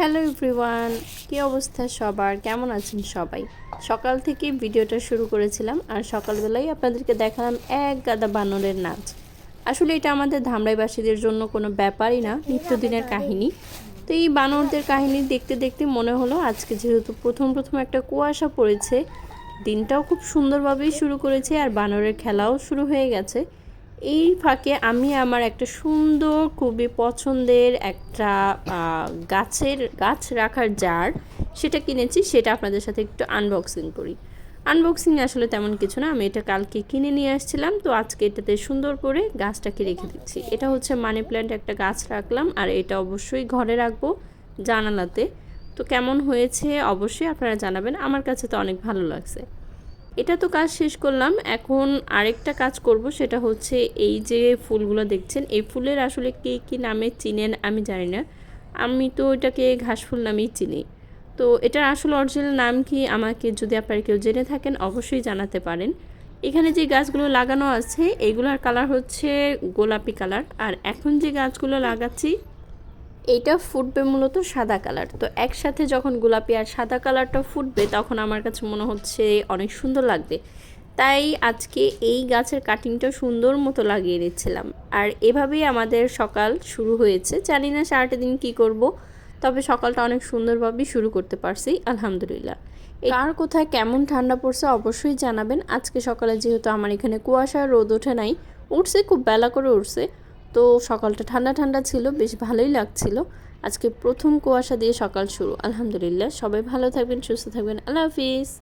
Hello everyone, কী অবস্থা সবার? কেমন আছেন সবাই? সকাল থেকে ভিডিওটা শুরু করেছিলাম আর সকালবেলায় আপনাদেরকে দেখালাম এক গাদা বানরের নাচ। আসলে এটা আমাদের ধামরাইবাসীদের জন্য কোনো ব্যাপারই না, নিত্যদিনের কাহিনী। তো এই বানরদের কাহিনী দেখতে দেখতে মনে হলো আজকে যেহেতু প্রথম প্রথম একটা কুয়াশা পড়েছে, দিনটাও খুব সুন্দরভাবেই শুরু করেছে আর বানরের খেলাও শুরু হয়ে গেছে। এই ফাঁকে আমি আমার একটা সুন্দর, খুবই পছন্দের একটা গাছের, গাছ রাখার জার সেটা কিনেছি, সেটা আপনাদের সাথে একটু আনবক্সিং করি। আনবক্সিং আসলে তেমন কিছু না, আমি এটা কালকে কিনে নিয়ে আসছিলাম, তো আজকে এটাতে সুন্দর করে গাছটাকে রেখে দিচ্ছি। এটা হচ্ছে মানি প্ল্যান্ট একটা গাছ রাখলাম, আর এটা অবশ্যই ঘরে রাখব জানালাতে। তো কেমন হয়েছে অবশ্যই আপনারা জানাবেন, আমার কাছে তো অনেক ভালো লাগছে। এটা তো কাজ শেষ করলাম। এখন আরেকটা কাজ করব, সেটা হচ্ছে এই যে ফুলগুলো দেখছেন, এই ফুলের আসলে কে কী নামে চিনেন আমি জানি না। আমি তো এটাকে ঘাস ফুল নামেই চিনি। তো এটার আসলে অরিজিনাল নাম কি আমাকে যদি আপনারা কেউ জেনে থাকেন, অবশ্যই জানাতে পারেন। এখানে যে গাছগুলো লাগানো আছে, এগুলোর কালার হচ্ছে গোলাপি কালার। আর এখন যে গাছগুলো লাগাচ্ছি এইটা ফুটবে মূলত সাদা কালার তো একসাথে যখন গোলাপি আর সাদা কালারটা ফুটবে, তখন আমার কাছে মনে হচ্ছে অনেক সুন্দর লাগবে। তাই আজকে এই গাছের কাটিংটা সুন্দর মতো লাগিয়ে নিচ্ছিলাম। আর এভাবেই আমাদের সকাল শুরু হয়েছে। জানি না সারাটা দিন কী করব, তবে সকালটা অনেক সুন্দরভাবেই শুরু করতে পারছি, আলহামদুলিল্লাহ। কার কোথায় কেমন ঠান্ডা পড়ছে অবশ্যই জানাবেন। আজকে সকালে যেহেতু আমার এখানে কুয়াশা রোদ ওঠে নাই, উঠছে, খুব বেলা করে উঠছে। তো সকালটা ঠান্ডা ঠান্ডা ছিল, বেশ ভালোই লাগছিল। আজকে প্রথম কুয়াশা দিয়ে সকাল শুরু। আলহামদুলিল্লাহ, সবাই ভালো থাকবেন, সুস্থ থাকবেন। আল্লাহ হাফিজ।